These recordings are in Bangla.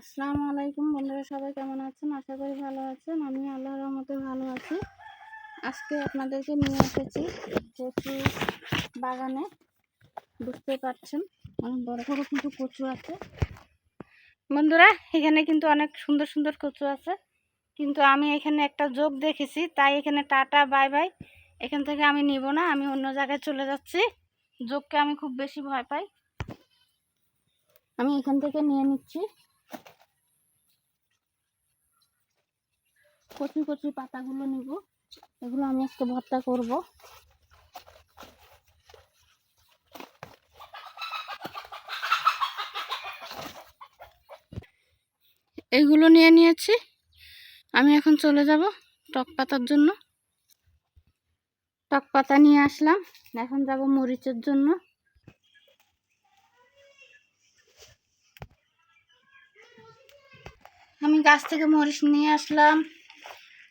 আসসালামু আলাইকুম বন্ধুরা, সবাই কেমন আছেন? আশা করি ভালো আছেন। আমি আল্লাহ রহমতে ভালো আছি। আজকে আপনাদেরকে নিয়ে এসেছি কচু বাগানে। বুঝতে পারছেন, অনেক বড় বড় কিন্তু কচু আছে। বন্ধুরা, এখানে কিন্তু অনেক সুন্দর সুন্দর কচু আছে। কিন্তু আমি এখানে একটা যোগ দেখেছি, তাই এখানে টাটা, বাই বাই। এখান থেকে আমি নিব না, আমি অন্য জায়গায় চলে যাচ্ছি। যোগকে আমি খুব বেশি ভয় পাই। আমি এখান থেকে নিয়ে নিচ্ছি। কচি কচি পাতাগুলো নিব। এগুলো আমি আজকে ভর্তা করব। এগুলো নিয়ে নিয়েছি। আমি এখন চলে যাব টক পাতার জন্য। টক পাতা নিয়ে আসলাম। এখন যাব মরিচের জন্য। আমি গাছ থেকে মরিচ নিয়ে আসলাম।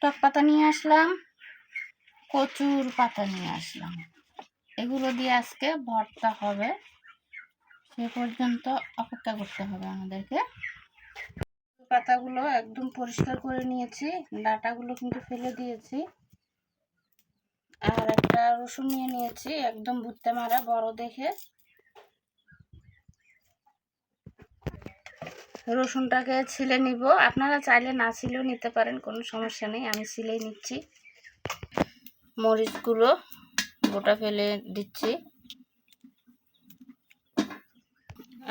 টক পাতা নিয়ে আসলাম, কচুর পাতা নিয়ে আসলাম। এগুলো দিয়ে আজকে ভর্তা হবে। সে পর্যন্ত অপেক্ষা করতে হবে আমাদেরকে। পাতাগুলো একদম পরিষ্কার করে নিয়েছি, ডাটাগুলো কিন্তু ফেলে দিয়েছি। আর একটা রসুন নিয়ে নিয়েছি, একদম ভুট্টা মারা বড় দেখে। রসুনটাকে ছিলে নিব। আপনারা চাইলে না ছিলেও নিতে পারেন, কোনো সমস্যা নেই। আমি ছিলেই নিচ্ছি। মরিচগুলো গোটা ফেলে দিচ্ছি।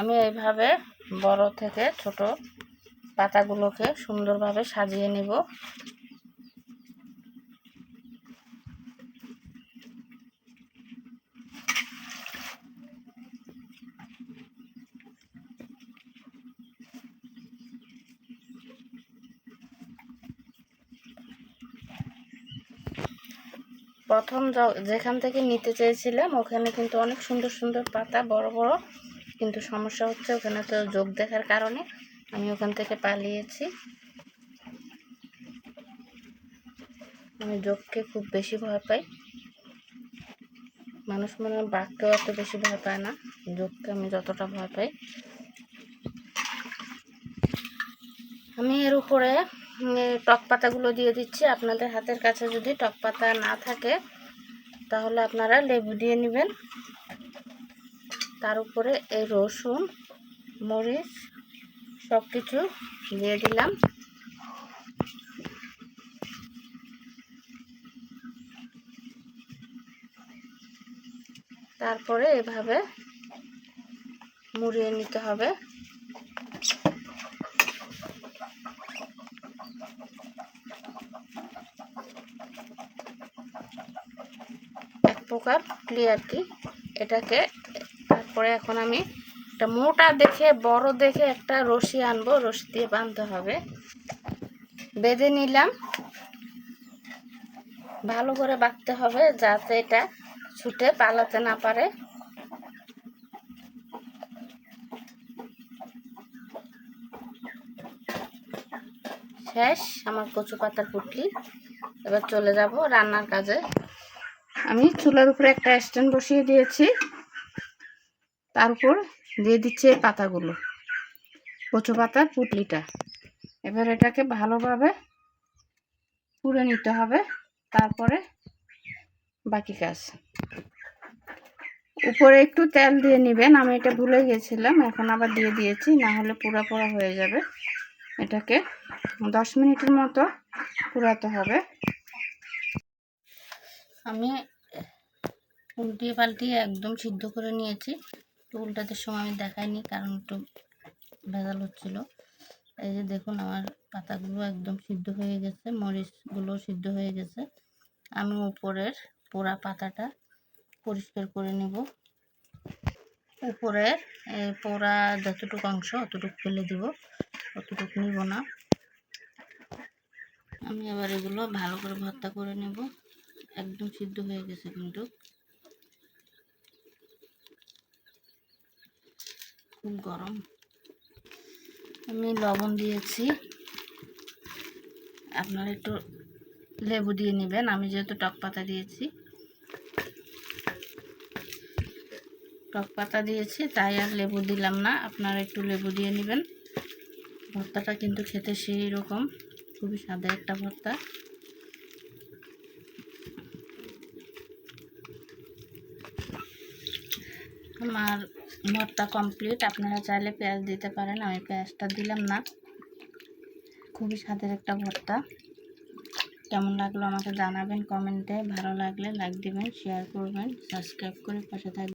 আমি এইভাবে বড় থেকে ছোট পাতাগুলোকে সুন্দরভাবে সাজিয়ে নিব। প্রথম যেখান থেকে নিতে চেয়েছিলাম, ওখানে কিন্তু অনেক সুন্দর সুন্দর পাতা, বড় বড়। কিন্তু সমস্যা হচ্ছে ওখানে তো যোগ দেখার কারণে আমি ওখান থেকে পালিয়েছি। আমি যোগকে খুব বেশি ভয় পাই। মানুষ মনে হয় বাঘকেও এত বেশি ভয় পায় না। যোগকে আমি যতটা ভয় পাই। আমি এর উপরে টক পাতাগুলো দিয়ে দিচ্ছি। আপনাদের হাতের কাছে যদি টক পাতা না থাকে, তাহলে আপনারা লেবু দিয়ে নেবেন। তার উপরে এই রসুন, মরিচ সব কিছু দিয়ে দিলাম। তারপরে এভাবে মুড়িয়ে নিতে হবে। প্রকার ক্লিয়ার কি? এটাকে তারপরে এখন আমি একটা মোটা দেখে, বড় দেখে একটা রশি আনব, রশি দিয়ে বাঁধতে হবে। বেঁধে নিলাম। ভালো করে বাঁধতে হবে যাতে এটা ছুটে পালাতে না পারে। শেষ, আমার কচু পাতার পুটলি। এবার চলে যাব রান্নার কাজে। আমি চুলার উপরে একটা স্ট্যান্ড বসিয়ে দিয়েছি। তার উপর দিয়ে দিচ্ছি এই পাতাগুলো। কচু পাতার পুটলিটা এবার এটাকে ভালোভাবে পুড়ে নিতে হবে। তারপরে বাকি কাজ। উপরে একটু তেল দিয়ে নেবেন। আমি এটা ভুলে গেছিলাম, এখন আবার দিয়ে দিয়েছি। না হলে পুরা পোড়া হয়ে যাবে। এটাকে দশ মিনিটের মতো পুরাতে হবে। আমি উল্টিয়ে পাল্টিয়ে একদম সিদ্ধ করে নিয়েছি। একটু উল্টাতে সময় আমি দেখাইনি, কারণ একটু ভেজাল হচ্ছিল। এই যে দেখুন, আমার পাতাগুলো একদম সিদ্ধ হয়ে গেছে, মরিচগুলো সিদ্ধ হয়ে গেছে। আমি উপরের পোড়া পাতাটা পরিষ্কার করে নেব। উপরের পোড়া যতটুকু অংশ অতটুকু ফেলে দিব, অতটুকু নিব না। আমি আবার এগুলো ভালো করে ভর্তা করে নেব। একদম সিদ্ধ হয়ে গেছে কিন্তু। খুব গরম। আমি লবণ দিয়েছি। আপনারা একটু লেবু দিয়ে নেবেন। আমি যেহেতু টক পাতা দিয়েছি। টক পাতা দিয়েছি, তাই আর লেবু দিলাম না। আপনারা একটু লেবু দিয়ে নেবেন। ভর্তাটা কিন্তু খেতে সেই রকম। খুবই স্বাদের একটা ভর্তা। আমার ভর্তা কমপ্লিট আপনারা চাইলে পেঁয়াজ দিতে পারেন। আমি পেঁয়াজটা দিলাম না। খুবই স্বাদের একটা ভর্তা। কেমন লাগল আমাকে জানাবেন কমেন্টে। ভালো লাগলে লাইক দিবেন শেয়ার করবেন সাবস্ক্রাইব করে পাশে থাকবেন।